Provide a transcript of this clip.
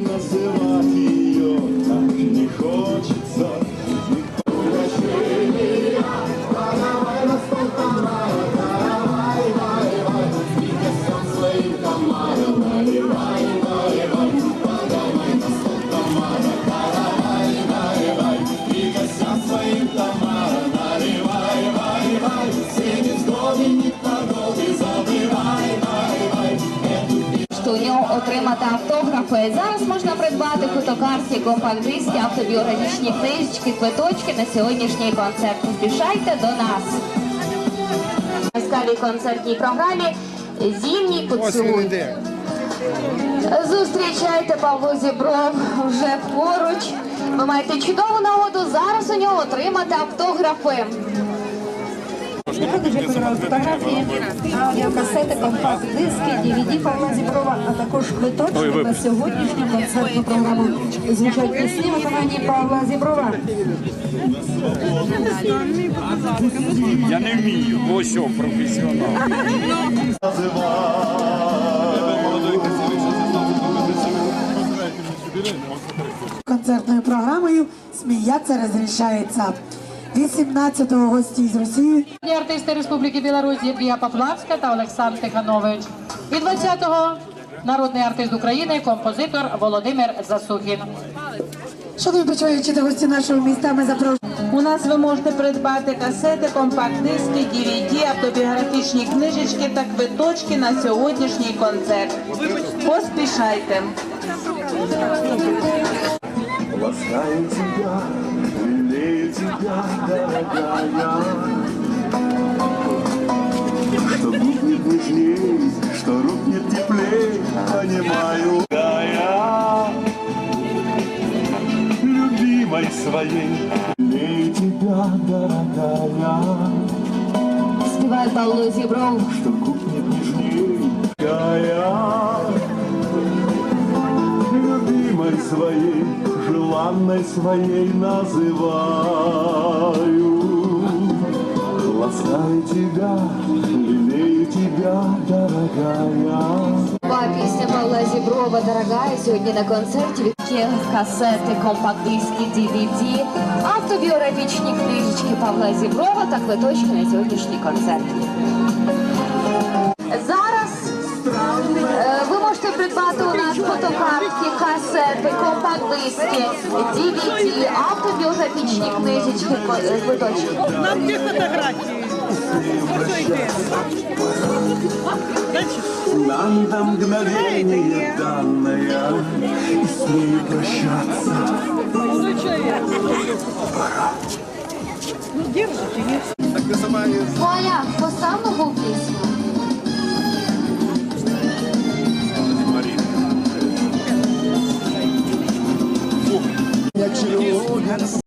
называть нього автографи. Зараз можна придбати фотокартки, компакт-диски, автобіографічні книжечки, квиточки на сьогоднішній концерт. Поспішайте до нас. В скалі концертній програмі Зімній поцілуй. Зустрічайте Павло Зібров вже поруч. Ви маєте чудову нагоду зараз у нього отримати автографи. Подобаються фотографії, аудіокасети, компакт-диски, DVD Павла Зіброва, а також квиточки на сьогоднішню концертну програму. Звучать пісні в виконанні Павла Зіброва. Я не вмію, ось о, професіонал. концертною програмою «Сміяться розрішається». 18-го гості з Росії Артисти Республіки Білорусь Євгія Поплавська та Олександр Тиханович. І 20-го народний артист України, композитор Володимир Засухін. Шановні почуваючи та гості нашого міста, ми запрошуємо. У нас ви можете придбати касети, компакт-диски, DVD, автобіографічні книжечки та квиточки на сьогоднішній концерт. Поспішайте! Ласкаю тебя, дорогая. Что бухнет нежней, что рухнет теплей, понимаю. Я любимой своей, лелею тебя, дорогая. Співає Павло Зібров. Что купнет нежней, я своей, желанной своей называю. Ласкаю тебя, лелею тебя, дорогая. Пісня Павла Зіброва «Дорогая» сьогодні на концерті від касети, компакт-диски, DVD, автобіографічні книжечки Павла Зіброва та квиточки на сьогоднішній концерт. Придбати у нас фотокартки, касети, компакт-диски, DVD, автобіографічні книжечки, е, квиточки. Нам где фотографии? Все йде. Нам до мгновения данное, и с ней прощаться. Человек. Ну, держите, нет? Коля, постав нову пісню. you.